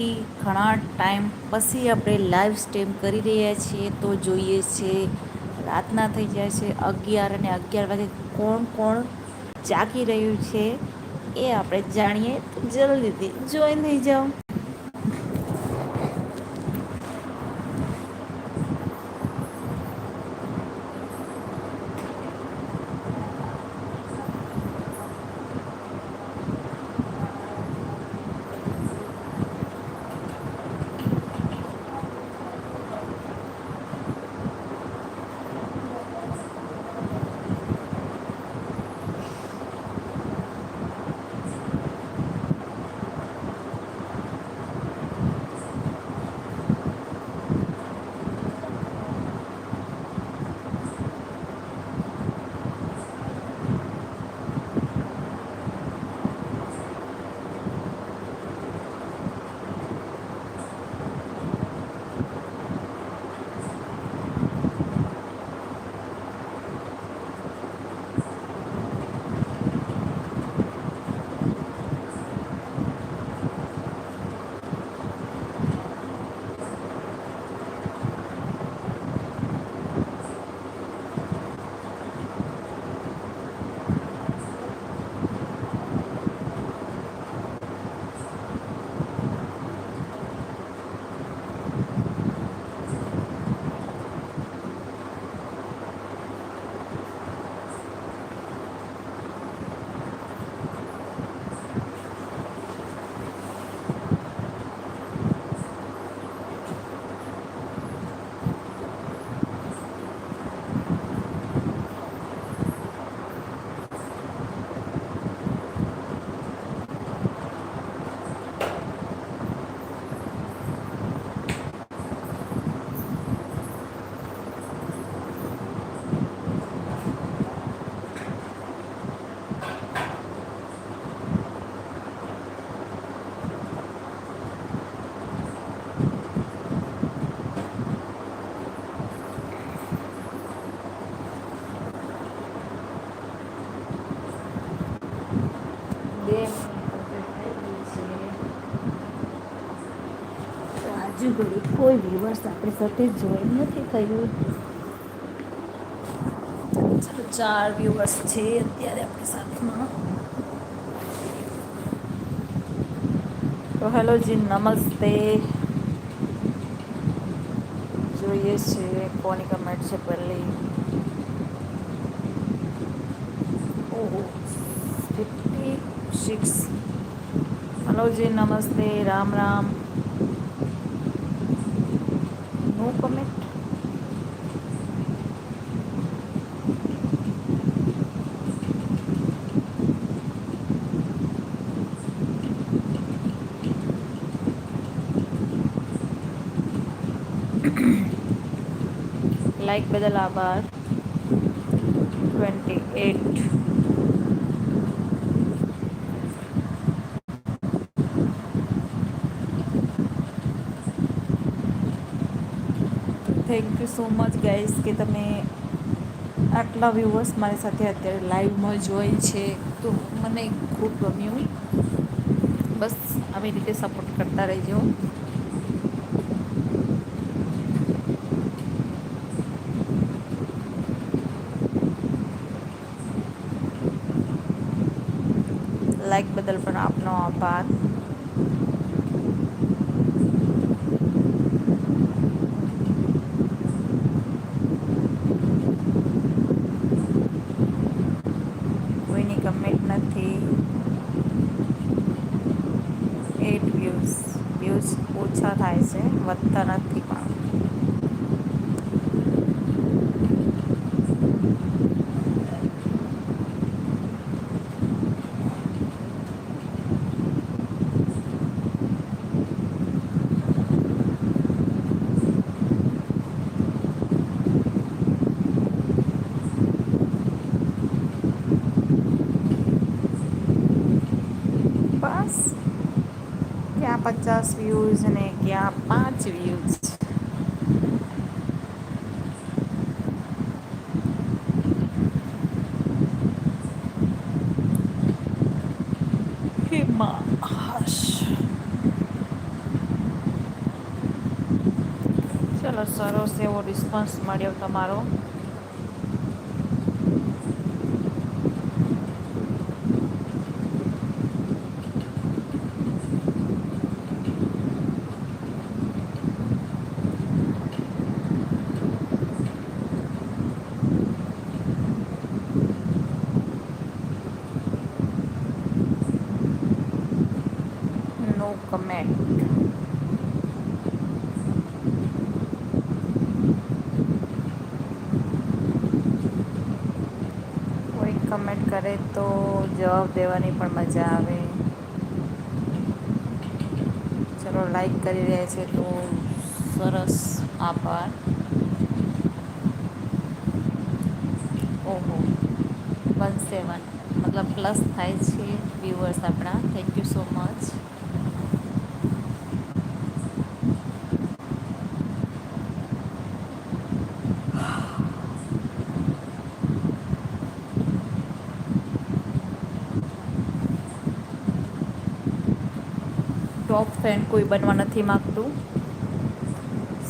ઘણા ટાઈમ પછી આપણે લાઈવ સ્ટ્રીમ કરી રહ્યા છીએ તો જોઈએ છે, રાતના થઈ જાય છે, અગિયાર અને અગિયાર વાગે કોણ કોણ જાગી રહ્યું છે એ આપણે જાણીએ તો જલ્દીથી જોઈન થઈ જાઓ હજુ ઘડી કોઈ દિવસ આપણી સાથે જોઈન નથી થયું. ચાર વ્યુઅર્સ છે અત્યારે આપણી સાથમાં. તો હેલો જી, નમસ્તે. જોઈએ છે કોની કમેન્ટ છે પહેલી. ઓહો ફિફ્ટી સિક્સ હલો જી, નમસ્તે, રામ રામ. નો કમેન્ટ લાઈક બદલ આભાર twenty eight thank you so much guys કે તમે આટલા વ્યૂવર્સ મારી સાથે અત્યારે લાઈવમાં જોઈ છે. તો મને ખૂબ ગમ્યું. બસ આવી રીતે સપોર્ટ કરતા રહેજો. લાઈક બદલ પણ આપનો આભાર. પચાસ ક્યાં પચાસ વ્યૂઝ ને ક્યાં પાંચ વ્યૂઝ ચલો સરસ એવો રિસ્પોન્સ મળ્યો તમારો કમેન્ટ કરે તો જવાબ દેવાની પણ મજા આવે. ચલો લાઈક કરી રહ્યા છે તો સરસ, આભાર. ઓહો વન સેવન મતલબ પ્લસ થાય છે વ્યુઅર્સ આપણા. Thank you so much friend કોઈ બનવા નથી માગતું.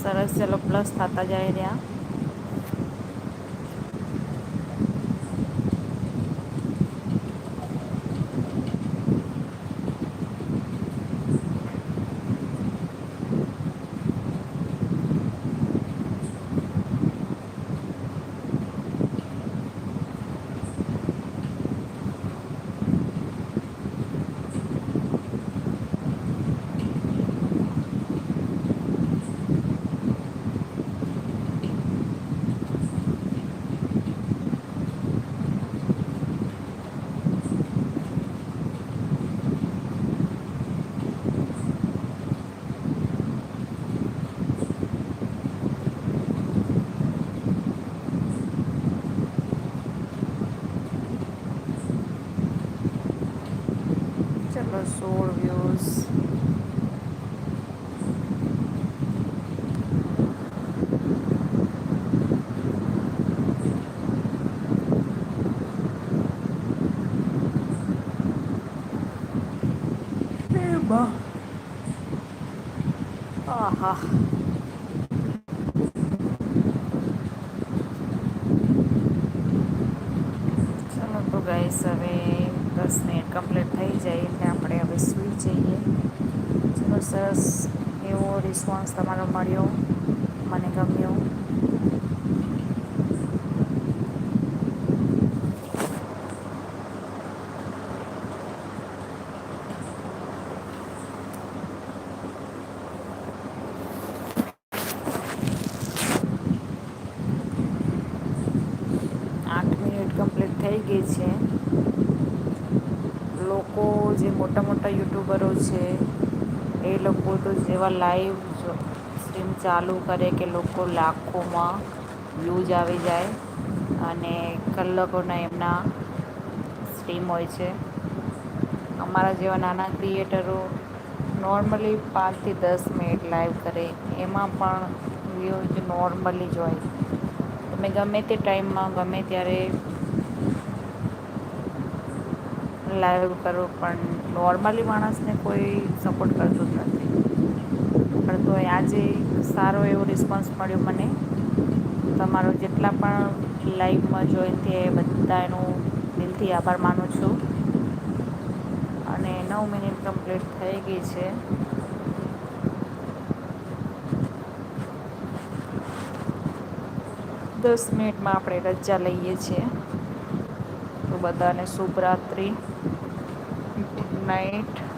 સરસ ચલો પ્લસ થતા જાય રહ્યા. ચલો સોળ વ્યૂઝ એમાં આહા ચાલો તો ગાઈસ હવે દસ મિનિટ કમ્પ્લીટ થઈ જાય એટલે આપણે હવે સૂઈ જઈએ ચલો સરસ એવો રિસ્પોન્સ તમારો મળ્યો મને ગમ્યો થઈ ગઈ છે લોકો જે મોટા મોટા યુટ્યુબરો છે એ લોકો તો જેવા લાઈવ સ્ટ્રીમ ચાલુ કરે કે લોકો લાખોમાં વ્યૂઝ આવી જાય અને કલાકોના એમના સ્ટ્રીમ હોય છે. અમારા જેવા નાના ક્રિએટરો નોર્મલી પાંચથી દસ મિનિટ લાઈવ કરે. એમાં પણ વ્યૂઝ નોર્મલી જ હોય. તમે ગમે તે ટાઈમમાં ગમે ત્યારે લાઈવ કરો, પણ નોર્મલી માણસને કોઈ સપોર્ટ કરતું જ નથી. પણ તો આજે સારો એવો રિસ્પોન્સ મળ્યો મને. તમારો જેટલા પણ લાઈવમાં થયા એ બધા એનું દિલથી આભાર માનું છું. અને નવ મિનિટ કમ્પ્લીટ થઈ ગઈ છે. દસ મિનિટમાં આપણે રજા લઈએ છીએ. તો બધાને શુભ night.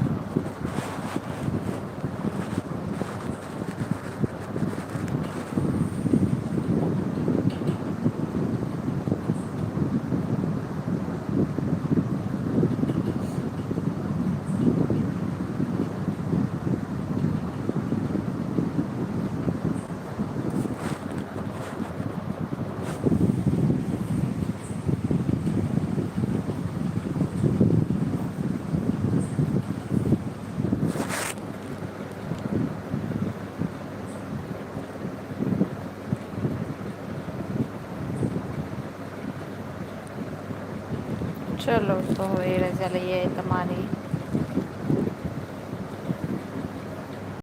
ચલો તો હવે રજા લઈએ તમારી.